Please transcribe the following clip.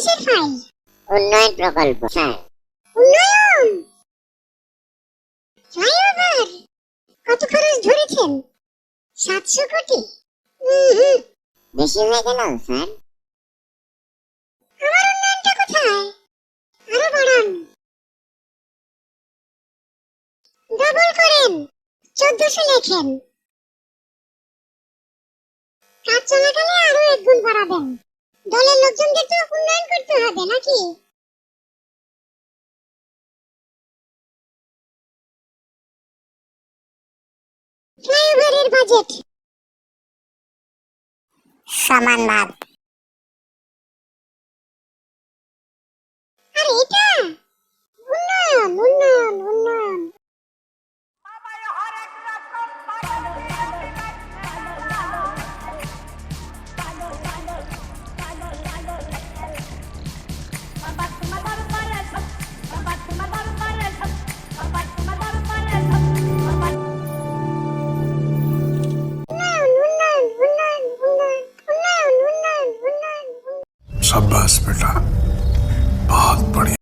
কিসের ফাইল উন্নয়ন প্রকল্প স্যার। উন্নয়ন? ফ্লাইওভার কত খরচ ধরেছেন? সাতশো কোটি? বেশি হয়ে গেল স্যার। আমার উন্নয়নটা কোথায়? আরও বাড়ান। ডবল করেন। চোদ্দশো লেখেন। কাজ চলাকালে আরও এক গুণ বাড়াবেন। দলের লোকজনদের তো উন্নয়ন করতে হবে নাকি? ফ্লাইওভারের বাজেট। সমান ভাগ शाबाश बेटा। बहुत बढ़िया।